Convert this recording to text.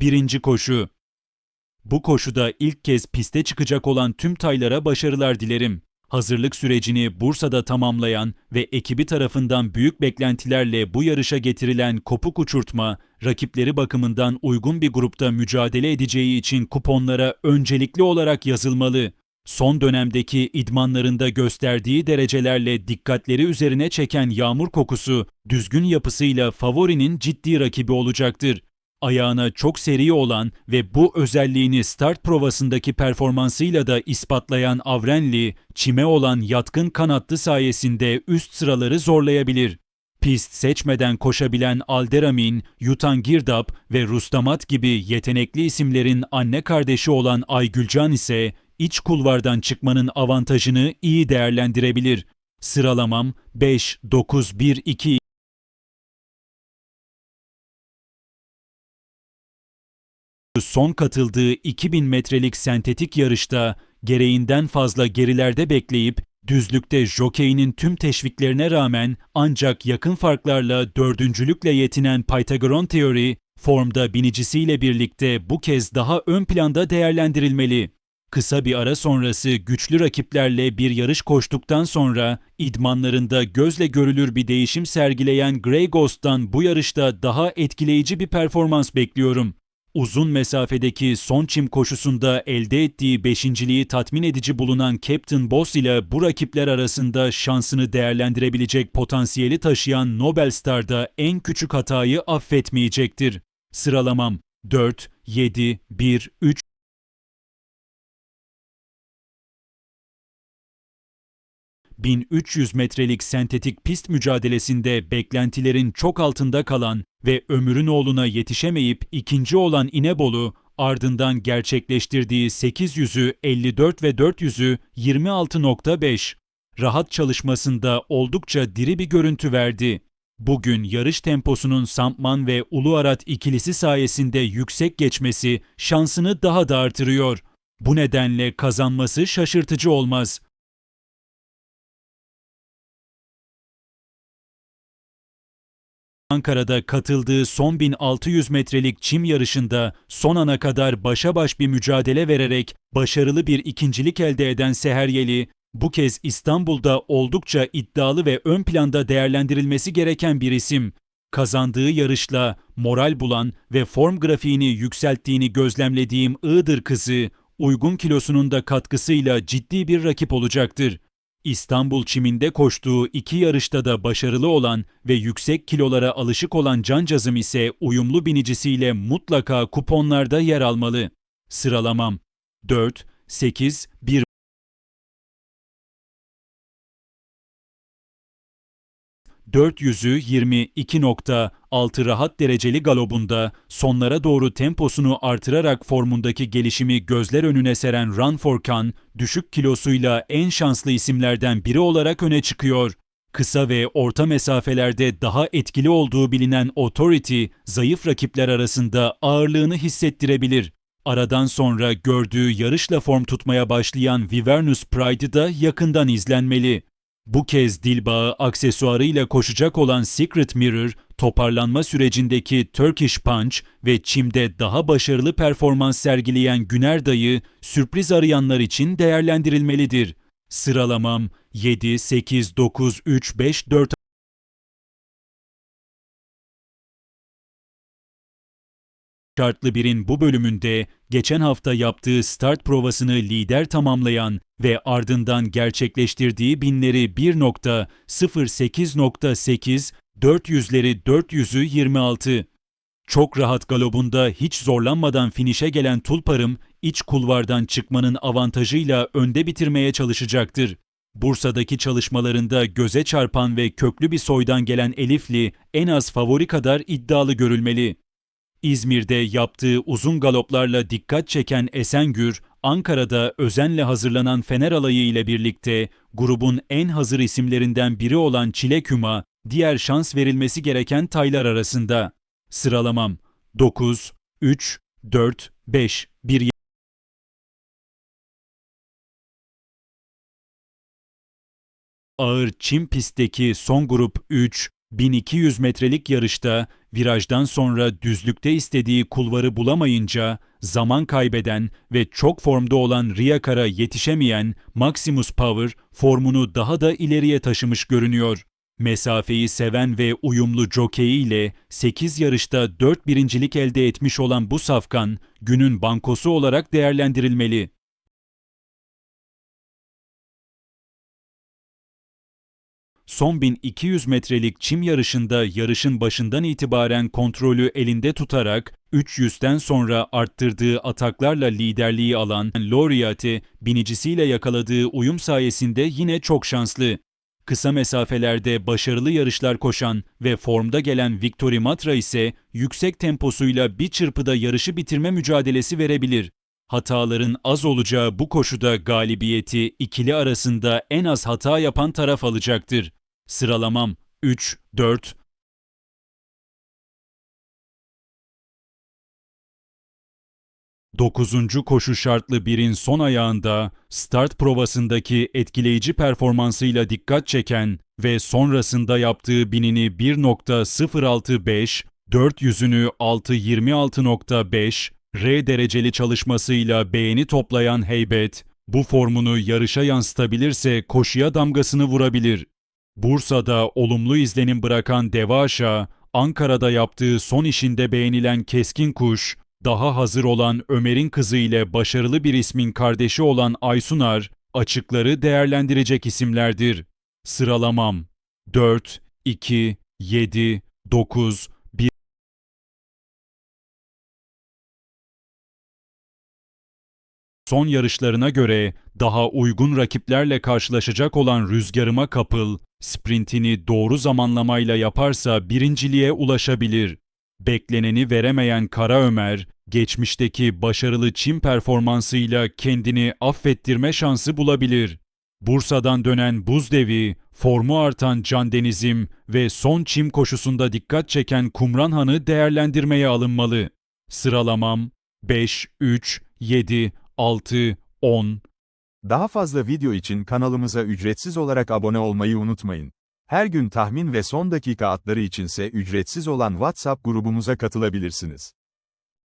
Birinci koşu. Bu koşuda ilk kez piste çıkacak olan tüm taylara başarılar dilerim. Hazırlık sürecini Bursa'da tamamlayan ve ekibi tarafından büyük beklentilerle bu yarışa getirilen kopuk uçurtma, rakipleri bakımından uygun bir grupta mücadele edeceği için kuponlara öncelikli olarak yazılmalı. Son dönemdeki idmanlarında gösterdiği derecelerle dikkatleri üzerine çeken yağmur kokusu, düzgün yapısıyla favorinin ciddi rakibi olacaktır. Ayağına çok seri olan ve bu özelliğini start provasındaki performansıyla da ispatlayan Avrenli, çime olan yatkın kanatlı sayesinde üst sıraları zorlayabilir. Pist seçmeden koşabilen Alderamin, Yutan Girdap ve Rustamat gibi yetenekli isimlerin anne kardeşi olan Aygülcan ise iç kulvardan çıkmanın avantajını iyi değerlendirebilir. Sıralamam 5, 9, 1, 2, son katıldığı 2000 metrelik sentetik yarışta gereğinden fazla gerilerde bekleyip düzlükte jokeyinin tüm teşviklerine rağmen ancak yakın farklarla dördüncülükle yetinen Pythagorean Theory, formda binicisiyle birlikte bu kez daha ön planda değerlendirilmeli. Kısa bir ara sonrası güçlü rakiplerle bir yarış koştuktan sonra idmanlarında gözle görülür bir değişim sergileyen Grey Ghost'tan bu yarışta daha etkileyici bir performans bekliyorum. Uzun mesafedeki son çim koşusunda elde ettiği beşinciliği tatmin edici bulunan Captain Boss ile bu rakipler arasında şansını değerlendirebilecek potansiyeli taşıyan Nobel Star da en küçük hatayı affetmeyecektir. Sıralamam 4, 7, 1, 3, 1300 metrelik sentetik pist mücadelesinde beklentilerin çok altında kalan ve Ömürünoğlu'na yetişemeyip ikinci olan İnebolu, ardından gerçekleştirdiği 800'ü 54 ve 400'ü 26.5. Rahat çalışmasında oldukça diri bir görüntü verdi. Bugün yarış temposunun Sampman ve Ulu Arat ikilisi sayesinde yüksek geçmesi şansını daha da artırıyor. Bu nedenle kazanması şaşırtıcı olmaz. Ankara'da katıldığı son 1600 metrelik çim yarışında son ana kadar başa baş bir mücadele vererek başarılı bir ikincilik elde eden Seheryeli, bu kez İstanbul'da oldukça iddialı ve ön planda değerlendirilmesi gereken bir isim. Kazandığı yarışla moral bulan ve form grafiğini yükselttiğini gözlemlediğim Iğdır kızı, uygun kilosunun da katkısıyla ciddi bir rakip olacaktır. İstanbul çiminde koştuğu iki yarışta da başarılı olan ve yüksek kilolara alışık olan Cancazım ise uyumlu binicisiyle mutlaka kuponlarda yer almalı. Sıralamam 4, 8, 1 400'ü 22.6 rahat dereceli galobunda sonlara doğru temposunu artırarak formundaki gelişimi gözler önüne seren Run for Can, düşük kilosuyla en şanslı isimlerden biri olarak öne çıkıyor. Kısa ve orta mesafelerde daha etkili olduğu bilinen Authority, zayıf rakipler arasında ağırlığını hissettirebilir. Aradan sonra gördüğü yarışla form tutmaya başlayan Vivernus Pride'ı da yakından izlenmeli. Bu kez Dilbağı aksesuarıyla koşacak olan Secret Mirror, toparlanma sürecindeki Turkish Punch ve çimde daha başarılı performans sergileyen Güner Dayı, sürpriz arayanlar için değerlendirilmelidir. Sıralamam 7, 8, 9, 3, 5, 4, Şartlı birin bu bölümünde geçen hafta yaptığı start provasını lider tamamlayan ve ardından gerçekleştirdiği binleri 1.08.8, 400'leri 400'ü 26. Çok rahat galobunda hiç zorlanmadan finişe gelen Tulparım, iç kulvardan çıkmanın avantajıyla önde bitirmeye çalışacaktır. Bursa'daki çalışmalarında göze çarpan ve köklü bir soydan gelen Elifli en az favori kadar iddialı görülmeli. İzmir'de yaptığı uzun galoplarla dikkat çeken Esengür, Ankara'da özenle hazırlanan Fener alayı ile birlikte grubun en hazır isimlerinden biri olan Çilekuma, diğer şans verilmesi gereken taylar arasında. Sıralamam 9, 3, 4, 5, 1 Ağır çim pistteki son grup 3, 1200 metrelik yarışta virajdan sonra düzlükte istediği kulvarı bulamayınca zaman kaybeden ve çok formda olan Riyakar'a yetişemeyen Maximus Power formunu daha da ileriye taşımış görünüyor. Mesafeyi seven ve uyumlu jockey ile 8 yarışta 4 birincilik elde etmiş olan bu safkan günün bankosu olarak değerlendirilmeli. Son 1200 metrelik çim yarışında yarışın başından itibaren kontrolü elinde tutarak 300'ten sonra arttırdığı ataklarla liderliği alan Loriati binicisiyle yakaladığı uyum sayesinde yine çok şanslı. Kısa mesafelerde başarılı yarışlar koşan ve formda gelen Victory Matra ise yüksek temposuyla bir çırpıda yarışı bitirme mücadelesi verebilir. Hataların az olacağı bu koşuda galibiyeti ikili arasında en az hata yapan taraf alacaktır. Sıralamam 3, 4, Dokuzuncu koşu şartlı birin son ayağında start provasındaki etkileyici performansıyla dikkat çeken ve sonrasında yaptığı binini 1.065, 400'ünü 6.26.5, R dereceli çalışmasıyla beğeni toplayan Heybet, bu formunu yarışa yansıtabilirse koşuya damgasını vurabilir. Bursa'da olumlu izlenim bırakan Devaşa, Ankara'da yaptığı son işinde beğenilen Keskin Kuş, daha hazır olan Ömer'in kızı ile başarılı bir ismin kardeşi olan Aysunar, açıkları değerlendirecek isimlerdir. Sıralamam 4, 2, 7, 9, 1. Son yarışlarına göre daha uygun rakiplerle karşılaşacak olan Rüzgarıma Kapıl, sprintini doğru zamanlamayla yaparsa birinciliğe ulaşabilir. Bekleneni veremeyen Kara Ömer, geçmişteki başarılı çim performansıyla kendini affettirme şansı bulabilir. Bursa'dan dönen Buzdevi, formu artan Can Denizim ve son çim koşusunda dikkat çeken Kumranhan'ı değerlendirmeye alınmalı. Sıralamam 5, 3, 7, 6, 10, Daha fazla video için kanalımıza ücretsiz olarak abone olmayı unutmayın. Her gün tahmin ve son dakika atları içinse ücretsiz olan WhatsApp grubumuza katılabilirsiniz.